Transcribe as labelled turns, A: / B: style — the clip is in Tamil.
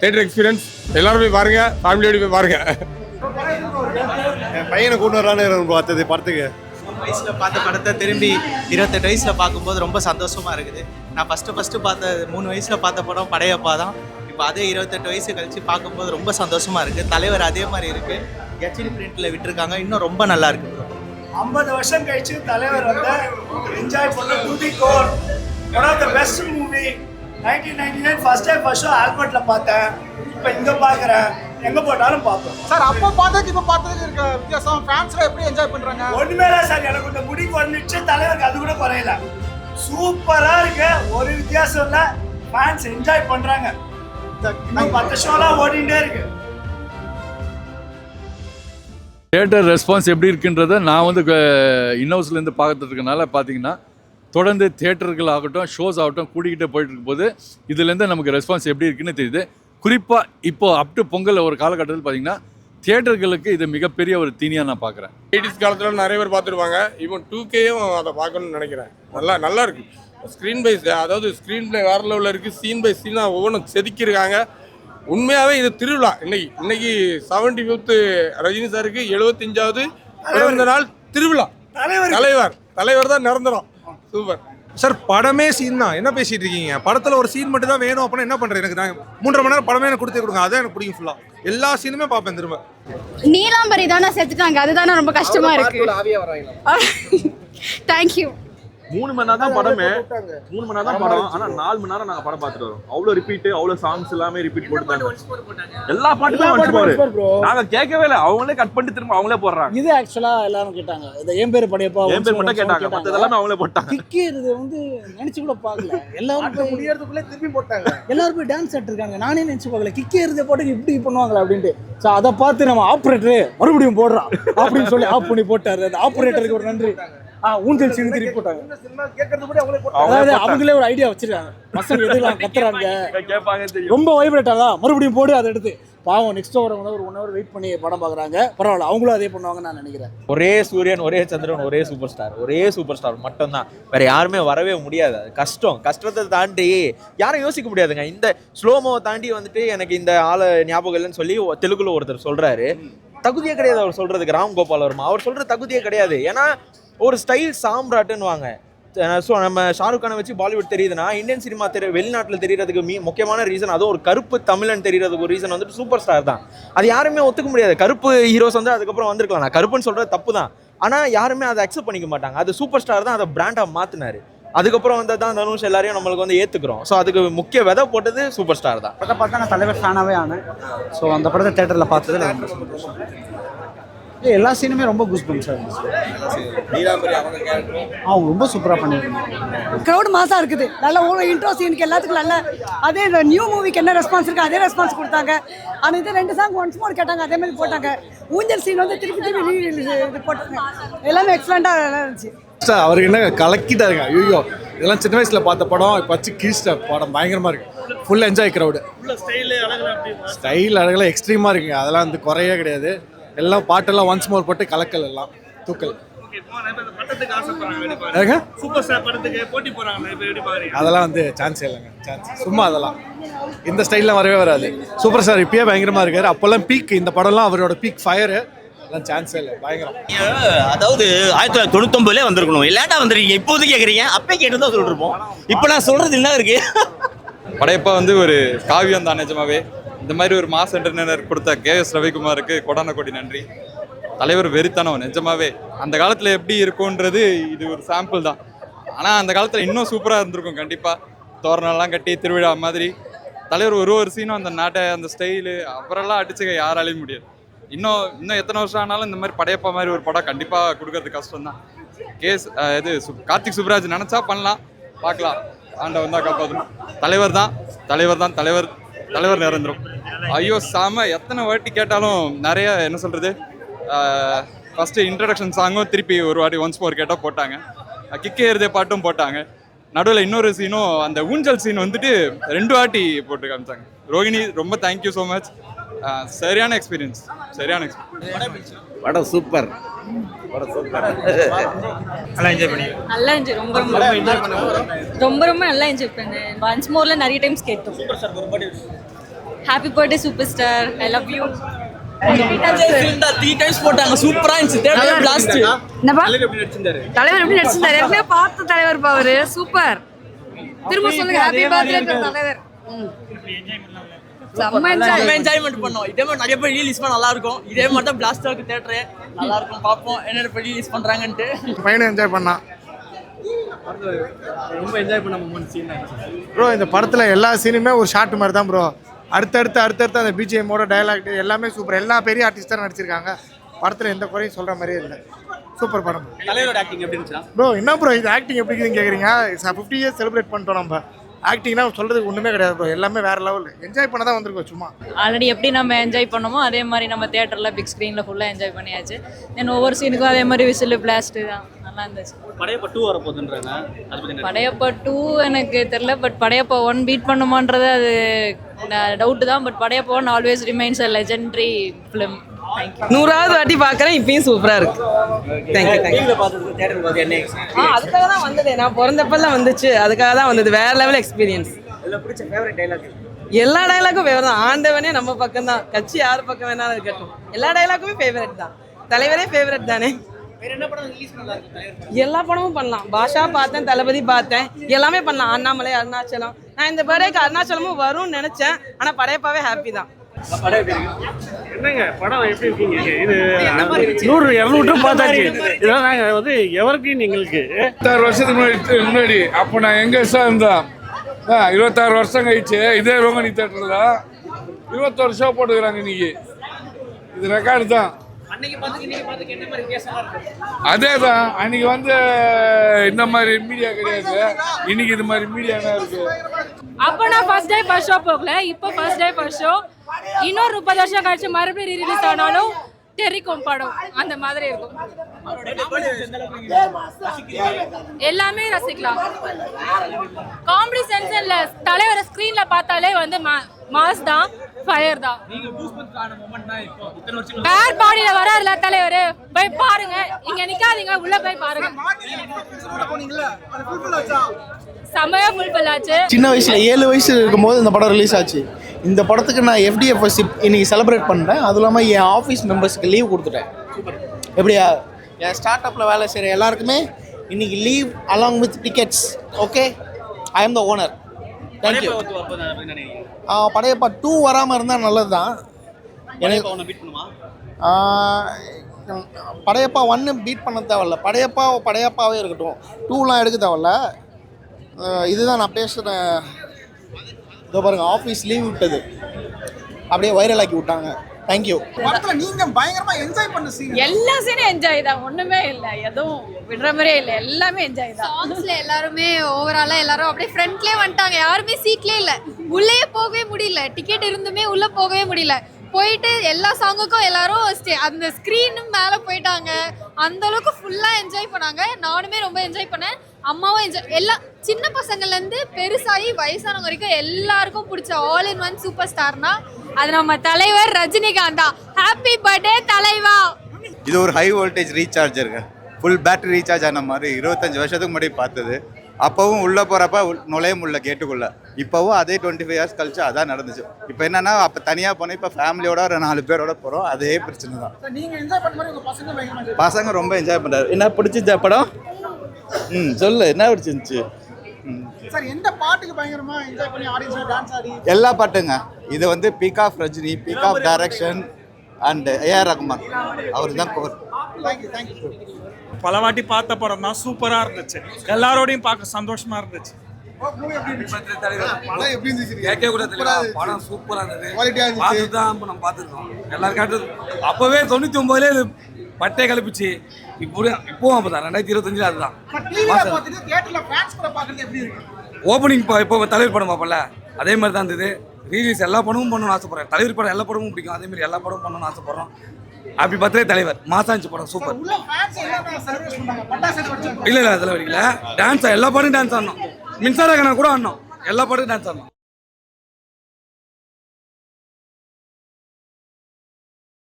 A: தேட்டர் எக்ஸ்பீரியன்ஸ் எல்லாரும் போய் பாருங்க. ஃபேமிலியோட போய் பாருங்க.
B: என் பையனை கொண்டு வரான்னு பார்த்தது படத்துக்கு.
C: வயசில் பார்த்த படத்தை திரும்பி இருபத்தெட்டு வயசில் பார்க்கும்போது ரொம்ப சந்தோஷமா இருக்குது. நான் ஃபஸ்ட்டு ஃபஸ்ட்டு பார்த்த மூணு வயசில் பார்த்த படம் படையப்பா தான். இப்போ அதே இருபத்தெட்டு வயசு கழிச்சு பார்க்கும்போது ரொம்ப சந்தோஷமா இருக்குது தலைவர் அதே மாதிரி இருக்குது ஹெச்டி பிரிண்டில் விட்டுருக்காங்க. இன்னும் ரொம்ப நல்லா இருக்கு bro.
D: ஐம்பது வருஷம் கழிச்சு தலைவர் வந்து என்ஜாய் பண்ண to the core one of the best movie nineteen ninety nine first time first show ஆல்பர்ட்ல பார்த்தேன். இப்போ இங்கே பார்க்குறேன். எங்கே போட்டாலும் பார்ப்பேன்
E: சார் அப்போ பார்த்ததுக்கு இப்போ பார்த்ததுக்கு இருக்க வித்தியாசம் ஃபேன்ஸ்லாம் எப்படி என்ஜாய் பண்றாங்க?
D: ஒன்றுமே இல்லை சார் எனக்கு இந்த முடி குறைஞ்சிச்சு தலைவருக்கு அது கூட குறையல. சூப்பராக இருக்கு ஒரு வித்தியாசம் இல்லை. ஃபேன்ஸ் என்ஜாய் பண்ணுறாங்க இன்னும் பத்து ஷோலாம் ஓடிட்டே இருக்கு.
F: தியேட்டர் ரெஸ்பான்ஸ் எப்படி இருக்குன்றதை நான் வந்து இன்னவுஸ்லேருந்து பார்த்துட்டு இருக்கனால பார்த்தீங்கன்னா தொடர்ந்து தியேட்டர்கள் ஆகட்டும் ஷோஸ் ஆகட்டும் கூடிக்கிட்டே போயிட்டு இருக்கும்போது இதுலேருந்து நமக்கு ரெஸ்பான்ஸ் எப்படி இருக்குன்னு தெரியுது. குறிப்பாக இப்போ அப் டு பொங்கல் ஒரு காலகட்டத்தில் பார்த்தீங்கன்னா தியேட்டர்களுக்கு இது மிகப்பெரிய ஒரு தீனியாக நான் பார்க்குறேன்
A: எயிட்டிஸ் காலத்தில் நிறைய பேர் பார்த்துருப்பாங்க இப்போ டூ கேயும் அதை பார்க்கணும்னு நினைக்கிறேன். நல்லா நல்லா இருக்கு. ஸ்க்ரீன் பை அதாவது ஸ்க்ரீன் பிளே வேற லெவலில் இருக்குது சீன் பை சீனாக ஒவ்வொன்றும் செதுக்கியிருக்காங்க. உண்மையாகவே இது திருவிழா இன்னைக்கு. இன்னைக்கு செவன்டி ஃபிஃப்த்து ரஜினி சாருக்கு எழுபத்தஞ்சாவது பிறந்த நாள் திருவிழா.
D: தலைவர்.
A: தலைவர். தலைவர் தான் நிரந்தரம். சூப்பர்
G: சார் படமே சீன் தான். என்ன பேசிட்டு இருக்கீங்க? படத்துல ஒரு சீன் மட்டும் தான் வேணும் அப்படின்னா என்ன பண்றேன் எனக்கு நான் மூன்றரை மணி நேரம் படமே எனக்கு கொடுத்தே கொடுங்க. அதான் எனக்கு பிடிக்கும் ஃபுல்லா எல்லா சீனுமே பார்ப்பேன் திரும்ப.
H: நீலாம்பரி தானே செத்துட்டாங்க. அதுதானே ரொம்ப கஷ்டமா இருக்கு. தேங்க்யூ
I: மூணு மணி நேரம் தான் படமே. மூணு மணி நேரம் தான் படம் ஆனா நாலு மணி நேரம் நாங்க படம் பார்த்துட்டு வரோம். அவ்வளவு ரிப்பீட் அவ்வளவு சாங்ஸ் எல்லாமே ரிப்பீட் போட்டுட்டாங்க எல்லா பாட்டுமே ஒன்ஸ் போரு நாங்க கேட்கவே இல்லை. அவங்களே கட் பண்ணிட்டு திரும்ப அவங்களே போடுறாங்க.
E: இது ஆக்சுவலா எல்லாரும் கேட்டாங்க. இந்த என் பேர் படையப்பா
I: என் பேர் மட்டும் கேட்டாங்க. மத்தது எல்லாமே அவங்களே போட்டாங்க.
E: கிக்கி இது வந்து நினைச்சு கூட பார்க்கல. எல்லாரும் போய்
D: முடியறதுக்குள்ளே திருப்பி போட்டாங்க.
E: எல்லாரும் போய் டான்ஸ் ஆட்டிருக்காங்க நானே நினைச்சு பார்க்கல. கிக்கி இருந்த போட்டு இப்படி பண்ணுவாங்களா அப்படின்ட்டு. ஸோ அதை பார்த்து நம்ம ஆப்ரேட்டர் மறுபடியும் போடுறான் அப்படின்னு சொல்லி ஆஃப் பண்ணி போட்டாரு. அந்த ஆப்ரேட்டருக்கு ஒரு நன்றி. ஊஞ்சல் போட்டாங்க.
D: கேட்கறது கூட அவங்களே
E: அதாவது அவங்களே ஒரு ஐடியா வச்சிருக்காங்க. பசங்க எதுலாம் கத்துறாங்க? ரொம்ப வைப்ரேட் ஆகா மறுபடியும் போடு அதை எடுத்து. பாவம் நெக்ஸ்ட் வரவங்க ஒரு ஒன் ஹவர் வெயிட் பண்ணி படம் பார்க்குறாங்க. பரவாயில்ல அவங்களும் அதே பண்ணுவாங்கன்னு நான் நினைக்கிறேன்.
C: ஒரே சூரியன் ஒரே சந்திரன் ஒரே சூப்பர் ஸ்டார் ஒரே சூப்பர் ஸ்டார் மட்டும்தான். வேற யாருமே வரவே முடியாது. அது கஷ்டம். கஷ்டத்தை தாண்டி யாரும் யோசிக்க முடியாதுங்க. இந்த ஸ்லோமோவை தாண்டி வந்துட்டு எனக்கு இந்த ஆளை ஞாபகம் இல்லைன்னு சொல்லி தெலுங்குல ஒருத்தர் சொல்றாரு. தகுதியே கிடையாது. அவர் சொல்றதுக்கு ராம் கோபால் வர்மா. அவர் சொல்ற தகுதியே கிடையாது. ஏன்னா ஒரு ஸ்டைல் சாம்ராட்டுன்னுவாங்க. ஸோ நம்ம ஷாருக் கானை வச்சு பாலிவுட் தெரியுதுன்னா இந்தியன் சினிமா தெரிய வெளிநாட்டில் தெரியறதுக்கு மீ முக்கியமான ரீசன் அதுவும் ஒரு கருப்பு தமிழன் தெரியறதுக்கு ஒரு ரீசன் வந்துட்டு சூப்பர் ஸ்டார் தான். அது யாருமே ஒத்துக்க முடியாது. கருப்பு ஹீரோஸ் வந்து அதுக்கப்புறம் வந்திருக்கலாம். நான் கருப்புன்னு சொல்கிறது தப்பு தான். ஆனால் யாருமே அதை அக்செப்ட் பண்ணிக்க மாட்டாங்க. அது சூப்பர் ஸ்டார் தான் அதை பிராண்டாக மாற்றினார் அதுக்கப்புறம் வந்து தான் தனுஷ் எல்லாரையும் நம்மளுக்கு வந்து ஏற்றுக்கிறோம் ஸோ அதுக்கு முக்கிய விதை போட்டது சூப்பர் ஸ்டார் தான்.
E: படத்தை பார்த்தா நான் தலைவர் ஃபேனாகவே ஆனேன். ஸோ அந்த படத்தை தேட்டரில் பார்த்தது இல்ல, எல்லா சீனுமே ரொம்ப குஸ் பம்ஸாக இருந்துச்சு. அவங்க ரொம்ப சூப்பராக பண்ணியிருக்காங்க
H: க்ரௌட் மாசா இருக்குது. நல்ல ஒரு இன்ட்ரோ சீனுக்கு எல்லாத்துக்கும் நல்ல அதே நியூ மூவிக்கு என்ன ரெஸ்பான்ஸ் இருக்கு அதே ரெஸ்பான்ஸ் கொடுத்தாங்க. ஆனால் இது ரெண்டு சாங் ஒன்ஸ் மோர் கேட்டாங்க அதே மாதிரி போட்டாங்க. ஊஞ்சல் சீன் வந்து திருப்பி திருப்பி இது போட்டாங்க. எல்லாமே எக்ஸலண்ட்டாக நல்லா இருந்துச்சு.
B: சார் அவருக்கு என்ன கலக்கிட்டாருங்க ஐயோ இதெல்லாம் சின்ன வயசுல பார்த்த படம் இப்போ வச்சு கீழ்ஸ்ட படம் பயங்கரமா இருக்கு. ஃபுல் என்ஜாய் க்ரௌடு ஸ்டைல் அழகெல்லாம் எக்ஸ்ட்ரீமா இருக்குங்க. அதெல்லாம் வந்து குறையே கிடையாது. எல்லாம் பாட்டெல்லாம் ஒன்ஸ் மோர் போட்டு கலக்கல் எல்லாம் தூக்கல்? அதெல்லாம் வந்து சான்ஸே இல்லைங்க சான்ஸ் சும்மா அதெல்லாம். இந்த ஸ்டைல்லாம் வரவே வராது. சூப்பர் ஸ்டார் இப்பயே பயங்கரமா இருக்காரு. அப்போல்லாம் பீக் இந்த படம்லாம் அவரோட பீக் ஃபயரு அதெல்லாம் சான்ஸே இல்லை பயங்கரம்.
J: அதாவது ஆயிரத்தி தொள்ளாயிரத்தி தொண்ணூத்தொம்பதுல வந்திருக்கணும். லேட்டா வந்துருக்கீங்க இப்போது கேட்குறீங்க அப்பே கேட்டு தான் சொல்லிருப்போம் இப்போ நான் சொல்றது என்ன இருக்கு?
K: படையப்பா வந்து ஒரு காவியம் தான் நிஜமாவே. இந்த மாதிரி ஒரு மாஸ் என்டர்டைனர் கொடுத்த கே எஸ் ரவிக்குமாருக்கு கொடான கொடி நன்றி. தலைவர் வெறித்தனம் நிஜமாவே. அந்த காலத்தில் எப்படி இருக்கும்ன்றது இது ஒரு சாம்பிள் தான். ஆனால் அந்த காலத்தில் இன்னும் சூப்பராக இருந்திருக்கும் கண்டிப்பாக தோரணம்லாம் கட்டி திருவிழா மாதிரி. தலைவர் ஒரு ஒரு சீனும் அந்த நாட்டை அந்த ஸ்டைலு அப்புறம்லாம் அடிச்சுக்க யாராலையும் முடியாது. இன்னும் இன்னும் எத்தனை வருஷம் ஆனாலும் இந்த மாதிரி படையப்பா மாதிரி ஒரு படம் கண்டிப்பாக கொடுக்கறது கஷ்டம் தான் கேஸ் இது சு- கார்த்திக் சுப்ராஜ் நினச்சா பண்ணலாம். பார்க்கலாம். ஆண்டவன் தான் காப்பாற்றணும் தலைவர் தான் தலைவர் தான் தலைவர். தலைவர் நிரந்தரம். ஐயோ சாம. எத்தனை வாட்டி கேட்டாலும் நிறைய என்ன சொல்கிறது ஃபஸ்ட்டு இன்ட்ரடக்ஷன் சாங்கும் திருப்பி ஒரு வாட்டி ஒன்ஸ் ஃபோர் கேட்டால் போட்டாங்க. கிக்கே இருதே பாட்டும் போட்டாங்க. நடுவில் இன்னொரு சீனும் அந்த ஊஞ்சல் சீன் வந்துட்டு ரெண்டு வாட்டி போட்டு காமிச்சாங்க. ரோகிணி ரொம்ப தேங்க்யூ ஸோ மச் சரியான எக்ஸ்பீரியன்ஸ் சரியான எக்ஸ்பீரியன்ஸ்
J: படம் சூப்பர்
C: நல்லா என்ஜாய் பண்ணி
H: நல்லா இருந்துச்சு ரொம்ப ரொம்ப ரொம்ப ரொம்ப நல்லா என்ஜாய் பண்ணேன் ஒன்ஸ் மோர்ல நிறைய டைம்ஸ் கேட்டோம். Happy birthday super star I love you தலைவர் எப்படி நடிச்சிருந்தாரு? பார்த்த தலைவர் அவரு. சூப்பர் திரும்ப சொல்லுங்க. ஹாப்பி பர்த்டே தலைவர். செம்ம என்ஜாய்
L: என்ஜாய்மெண்ட் பண்ணோம். இதே மாதிரி நிறைய பேர் ரிலீஸ் பண்ண நல்லா இருக்கும் இதே மாதிரி தான் பிளாஸ்டா இருக்கு தேட்டரு நல்லா இருக்கும் பார்ப்போம். என்னென்ன பேர் ரிலீஸ் பண்றாங்கன்ட்டு.
M: பையனை என்ஜாய் பண்ணான்
N: ரொம்ப என்ஜாய் பண்ண மூமெண்ட் சீன்
M: ப்ரோ இந்த படத்தில் எல்லா சீனுமே ஒரு ஷார்ட் மாதிரி தான் ப்ரோ அடுத்தடுத்து அடுத்தடுத்து அந்த பிஜிஎம்மோட டயலாக் எல்லாமே சூப்பர் எல்லா பெரிய ஆர்டிஸ்டாக நடிச்சிருக்காங்க. படத்தில் எந்த குறையும் சொல்கிற மாதிரியே இல்லை. சூப்பர் படம்.
N: தலைவரோட ஆக்டிங் எப்படி இருந்துச்சா
M: ப்ரோ என்ன ப்ரோ இது ஆக்டிங் எப்படி கேட்குறீங்க ஃபிஃப்டி இயர்ஸ் செலிப்ரேட் பண்ணிட்டோம் நம்ம. ஆக்டிங்னா சொல்கிறதுக்கு ஒன்றுமே கிடையாது ப்ரோ எல்லாமே வேறு லெவல் என்ஜாய் பண்ண தான் வந்திருக்கோம் சும்மா.
H: ஆல்ரெடி எப்படி நம்ம என்ஜாய் பண்ணோமோ அதே மாதிரி நம்ம தேட்டரில் பிக் ஸ்க்ரீனில் ஃபுல்லாக என்ஜாய் பண்ணியாச்சு. தென் ஒவ்வொரு சீனுக்கும் அதே மாதிரி விசில் பிளாஸ்ட்டு தான். நல்லா இருந்துச்சு.
N: படையப்ப டூ வர போகுதுன்றாங்க அது பத்தி
H: படையப்பா டூ எனக்கு தெரில பட் படையப்பா ஒன் பீட் பண்ணுமான்றது அது டவுட்டு தான். But Padayappa one always remains a legendary film
L: நூறாவது வாட்டி பார்க்குறேன் இப்பயும் சூப்பரா இருக்கு. தேங்க்யூ தேங்க்யூ ஆ அதுக்காக தான் வந்தது. நான் பிறந்தப்பெல்லாம் வந்துச்சு. அதுக்காக தான் வந்தது. வேற லெவல் எக்ஸ்பீரியன்ஸ் எல்லா டைலாக்கும் ஃபேவர் தான். ஆண்டவனே நம்ம பக்கம் தான். கட்சி யார் பக்கம் வேணாலும் இருக்கட்டும். எல்லா டைலாக்குமே ஃபேவரட் தான். தலைவரே ஃபேவரட் தானே. எல்லா படமும் பண்ணலாம். பாஷா பார்த்தேன் தளபதி பார்த்தேன். எல்லாமே பண்ணலாம். அண்ணாமலை அருணாச்சலம். நான் இந்த பர்த்டேக்கு அருணாச்சலமும் வரும்னு நினைச்சேன். ஆனா படையப்பாவே ஹாப்பி தான்.
O: என்னங்க படம் எப்படி இருக்கீங்க? இது நூறு இரநூறு பார்த்தாச்சு. இதெல்லாம் நாங்கள் வந்து எவருக்கு எங்களுக்கு
P: இருபத்தாறு வருஷத்துக்கு முன்னாடி முன்னாடி. அப்போ நான் எங்க சார் இருந்தேன்? ஆ, இருபத்தாறு வருஷம் கழிச்சு. இதே ரோங்கனி தேட்டரில். இருபத்தொரு ஷோ போட்டுக்கிறாங்க இன்னைக்கு. இது ரெக்கார்டு தான். அதே தான் அன்னைக்கு வந்து இந்த மாதிரி மீடியா கிடையாது. இன்னைக்கு இது மாதிரி மீடியா என்ன இருக்கு.
H: அப்போ நான் ஃபர்ஸ்ட் டே ஃபர்ஸ்ட் ஷோ போகல. இப்போ ஃபர்ஸ்ட் டே ஃபர்ஸ்ட் ஷோ இன்னொரு முப்பது வருஷம் கழிச்சு மறுபடியும் ரிலீஸ் ஆனாலும் டெரிகோன் படம் அந்த மாதிரி இருக்கும். எல்லாமே ரசிக்கலாம். காமெடி சென்ஸ் இல்ல. தலைவரை ஸ்கிரீன்ல பார்த்தாலே வந்து மாஸ் தான் ஃபயர் தான். பேர் பாடியில வராருல தலைவர். போய் பாருங்க. இங்க நிக்காதீங்க. உள்ள போய் பாருங்க. செம்மையா ஃபுல்ஃபில் ஆச்சு.
O: சின்ன வயசுல ஏழு வயசு இருக்கும்போது இந்த படம் ரிலீஸ் ஆச்சு. இந்த படத்துக்கு நான் எஃப்டிஎஃப்எஸ் இன்னைக்கு செலிப்ரேட் பண்ணுறேன் அதுவும் இல்லாமல் என் ஆஃபீஸ் மெம்பர்ஸ்க்கு லீவ் கொடுத்துட்டேன். எப்படியா? என் ஸ்டார்ட் அப்பில் வேலை செய்கிற எல்லாருக்குமே இன்னைக்கு leave along with tickets okay I am the owner thank you Padayappa two வராமல் இருந்தால் நல்லது தான் எனக்கு படையப்பா ஒன்று பீட் பண்ண தேவையில்ல. படையப்பா படையப்பாவே இருக்கட்டும். டூலாம் எடுக்க தேவையில்ல. இதுதான் நான் பேசுகிற இதோ பாருங்க ஆஃபீஸ் லீவ் விட்டது. அப்படியே வைரல் ஆக்கி விட்டாங்க தேங்க்யூ
Q: படத்துல நீங்க பயங்கரமா என்ஜாய் பண்ண சீன்
H: எல்லா சீனும் என்ஜாய் தான். ஒண்ணுமே இல்ல. எதுவும் விடுற மாதிரியே இல்ல. எல்லாமே என்ஜாய் தான்.
R: சாங்ஸ்ல எல்லாருமே ஓவராலா எல்லாரும் அப்படியே ஃப்ரண்ட்லயே வந்துட்டாங்க. யாருமே சீட்லயே இல்ல. உள்ளே போகவே முடியல. டிக்கெட் இருந்துமே உள்ள போகவே முடியல. போயிட்டு எல்லா சாங்குக்கும் எல்லாரும் ஸ்டே- அந்த ஸ்க்ரீனு மேலே போயிட்டாங்க. அந்த அளவுக்கு ஃபுல்லாக என்ஜாய் பண்ணாங்க. நானுமே ரொம்ப என்ஜாய் பண்ணேன். அம்மாவும் என்ஜாய் எல்லா சின்ன பசங்கள்லேருந்து பெருசாகி வயசானவங்க வரைக்கும் எல்லாருக்கும் பிடிச்ச ஆல் இன் ஒன் சூப்பர் ஸ்டார்னா அது நம்ம தலைவர் ரஜினிகாந்த். தான் ஹாப்பி பர்த்டே தலைவா.
S: இது ஒரு ஹை வோல்டேஜ் ரீசார்ஜருங்க ஃபுல் பேட்டரி ரீசார்ஜ் ஆன மாதிரி இருபத்தஞ்சு வருஷத்துக்கு முன்னாடி பார்த்தது. அப்போவும் உள்ளே போகிறப்ப நுழைய முடியல கேட்டுக்குள்ள. இப்போவும் அதே டுவெண்ட்டி ஃபைவ் இயர்ஸ் கழிச்சு அதான் நடந்துச்சு. இப்போ என்னன்னா அப்போ தனியாக போனோம் இப்போ ஃபேமிலியோட ஒரு நாலு பேரோட போகிறோம் அதே பிரச்சனை தான்
Q: பசங்க
S: ரொம்ப என்ஜாய் பண்ணுறாரு என்ன பிடிச்சிச்சா படம்? ம் சொல்லு என்ன பிடிச்சிருந்துச்சு? ம்
Q: சார் எந்த பாட்டுக்கு பயங்கரமா என்ஜாய் பண்ணி ஆடியன்ஸ் டான்ஸ் ஆடி?
S: எல்லா பாட்டுங்க. இது வந்து peak of Rajini peak of direction and AR Rahman அவர் தான் கோர்
O: பல வாட்டி பார்த்த படம் தான் சூப்பராக இருந்துச்சு. எல்லாரோடையும் பார்க்க சந்தோஷமா இருந்துச்சு.
Q: படம்
A: சூப்பரா இருந்தது. அப்போவே தொண்ணூற்றி ஒம்போதுலேயே இது பட்டே கலப்பிச்சு. இப்போ இப்போவும் அப்போ தான் ரெண்டாயிரத்தி இருபத்தஞ்சில் அதுதான். ஓப்பனிங் இப்போ தலைவர் படம் பார்ப்பல. அதே மாதிரி தான் இருந்தது. ரீலீஸ் எல்லா படமும் பண்ணணும்னு ஆசைப்படுறேன். தலைவர் படம் எல்லா படமும் பிடிக்கும். அதே மாதிரி எல்லா படமும் பண்ணணும்னு ஆசைப்படுறோம். ஹாப்பி பர்த்டே தலைவர். மாசாஞ்சி படம் சூப்பர் இல்லை இல்லை தலைவர் இல்லை டான்ஸ் எல்லா பாட்டும் டான்ஸ் ஆடணும். மின்சார கணக்கு கூட ஆடணும். எல்லா பாட்டும் டான்ஸ் ஆடணும்.